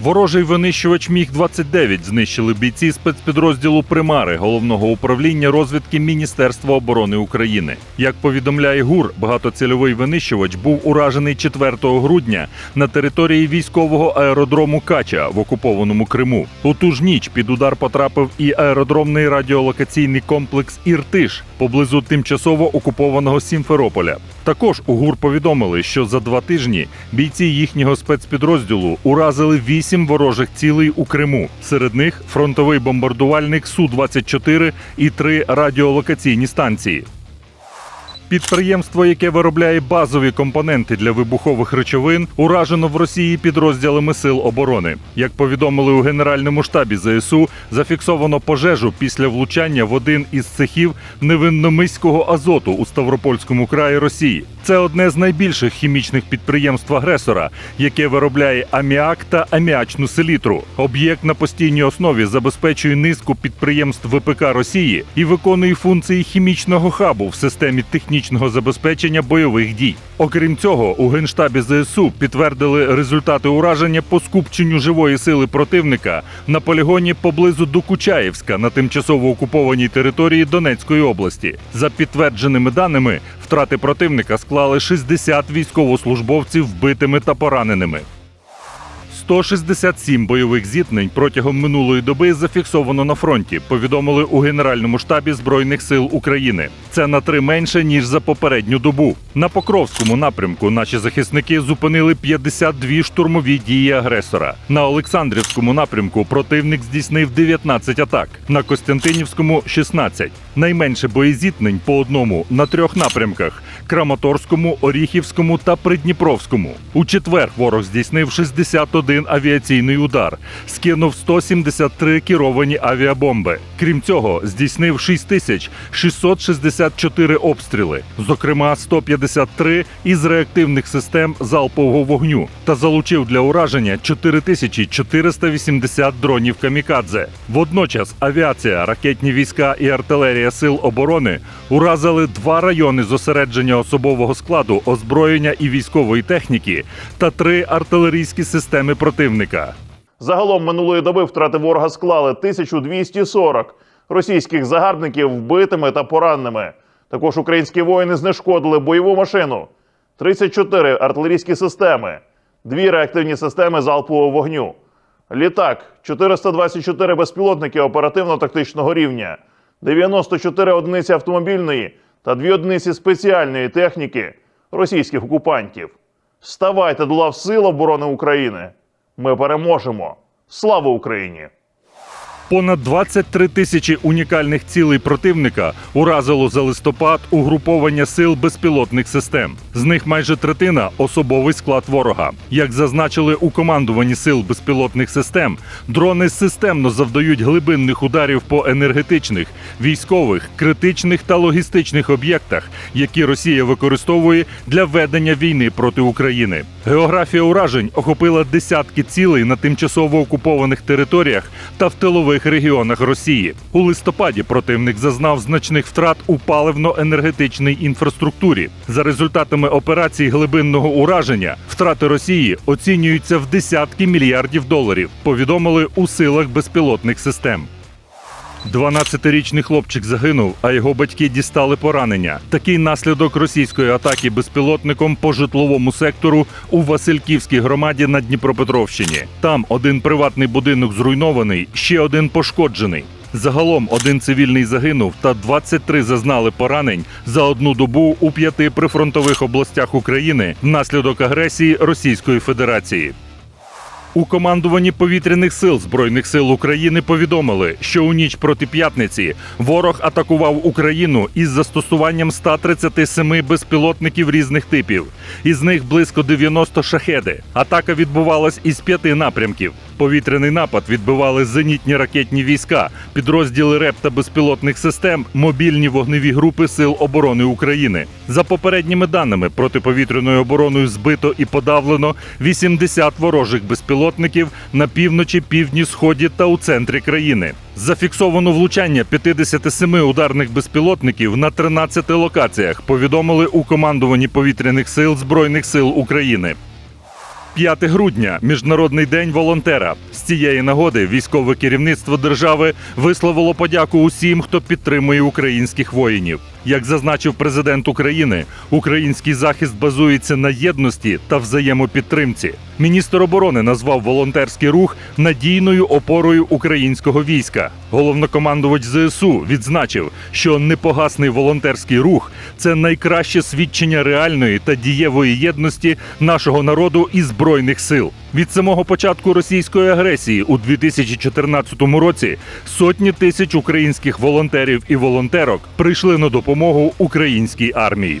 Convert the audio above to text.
Ворожий винищувач Міг 29 знищили бійці спецпідрозділу Примари головного управління розвідки Міністерства оборони України. Як повідомляє ГУР, багатоцільовий винищувач був уражений 4 грудня на території військового аеродрому Кача в окупованому Криму. У ту ж ніч під удар потрапив і аеродромний радіолокаційний комплекс Іртиш поблизу тимчасово окупованого Сімферополя. Також у ГУР повідомили, що за два тижні бійці їхнього спецпідрозділу уразили вісім ворожих цілей у Криму. Серед них фронтовий бомбардувальник Су-24 і три радіолокаційні станції. Підприємство, яке виробляє базові компоненти для вибухових речовин, уражено в Росії підрозділами сил оборони. Як повідомили у генеральному штабі ЗСУ, зафіксовано пожежу після влучання в один із цехів невинномиського азоту у Ставропольському краї Росії. Це одне з найбільших хімічних підприємств агресора, яке виробляє аміак та аміачну селітру. Об'єкт на постійній основі забезпечує низку підприємств ВПК Росії і виконує функції хімічного хабу в системі технічного забезпечення бойових дій. Окрім цього, у генштабі ЗСУ підтвердили результати ураження по скупченню живої сили противника на полігоні поблизу Докучаєвська на тимчасово окупованій території Донецької області. За підтвердженими даними, втрати противника склали 60 військовослужбовців вбитими та пораненими. 167 бойових зіткнень протягом минулої доби зафіксовано на фронті. Повідомили у Генеральному штабі Збройних сил України. Це на три менше ніж за попередню добу. На Покровському напрямку наші захисники зупинили 52 штурмові дії агресора. На Олександрівському напрямку противник здійснив 19 атак. На Костянтинівському 16. Найменше боєзіткнень по одному на трьох напрямках: Краматорському, Оріхівському та Придніпровському. У четвер ворог здійснив 61 авіаційний удар, скинув 173 керовані авіабомби. Крім цього, здійснив 6664 обстріли, зокрема 153 із реактивних систем залпового вогню, та залучив для ураження 4480 дронів камікадзе. Водночас авіація, ракетні війська і артилерія сил оборони уразили два райони зосередження особового складу, озброєння і військової техніки та три артилерійські системи противника. Загалом минулої доби втрати ворога склали 1240 російських загарбників вбитими та пораненими. Також українські воїни знешкодили бойову машину, 34 артилерійські системи, дві реактивні системи залпового вогню, літак, 424 безпілотники оперативно-тактичного рівня, 94 одиниці автомобільної та дві одиниці спеціальної техніки російських окупантів. Ставайте до лав Сил оборони України. Ми переможемо. Слава Україні! Понад 23 тисячі унікальних цілей противника уразило за листопад угруповання сил безпілотних систем. З них майже третина особовий склад ворога. Як зазначили у командуванні сил безпілотних систем, дрони системно завдають глибинних ударів по енергетичних, військових, критичних та логістичних об'єктах, які Росія використовує для ведення війни проти України. Географія уражень охопила десятки цілей на тимчасово окупованих територіях та в тилових регіонах Росії. У листопаді противник зазнав значних втрат у паливно-енергетичній інфраструктурі. За результатами операцій глибинного ураження втрати Росії оцінюються в десятки мільярдів доларів. Повідомили у силах безпілотних систем. 12-річний хлопчик загинув, а його батьки дістали поранення. Такий наслідок російської атаки безпілотником по житловому сектору у Васильківській громаді на Дніпропетровщині. Там один приватний будинок зруйнований, ще один пошкоджений. Загалом один цивільний загинув та 23 зазнали поранень за одну добу у п'яти прифронтових областях України внаслідок агресії Російської Федерації. У командуванні повітряних сил Збройних сил України повідомили, що у ніч проти п'ятниці ворог атакував Україну із застосуванням 137 безпілотників різних типів. Із них близько 90 шахеди. Атака відбувалась із п'яти напрямків. Повітряний напад відбивали зенітні ракетні війська, підрозділи РЕП та безпілотних систем, мобільні вогневі групи Сил оборони України. За попередніми даними, протиповітряною обороною збито і подавлено 80 ворожих безпілотників на півночі, півдні, сході та у центрі країни. Зафіксовано влучання 57 ударних безпілотників на 13 локаціях. Повідомили у командуванні повітряних сил Збройних сил України. 5 грудня міжнародний день волонтера. З цієї нагоди військове керівництво держави висловило подяку усім, хто підтримує українських воїнів. Як зазначив президент України, український захист базується на єдності та взаємопідтримці. Міністр оборони назвав волонтерський рух надійною опорою українського війська. Головнокомандувач ЗСУ відзначив, що непогасний волонтерський рух це найкраще свідчення реальної та дієвої єдності нашого народу і збройних сил. Від самого початку російської агресії у 2014 році сотні тисяч українських волонтерів і волонтерок прийшли на допомогу українській армії.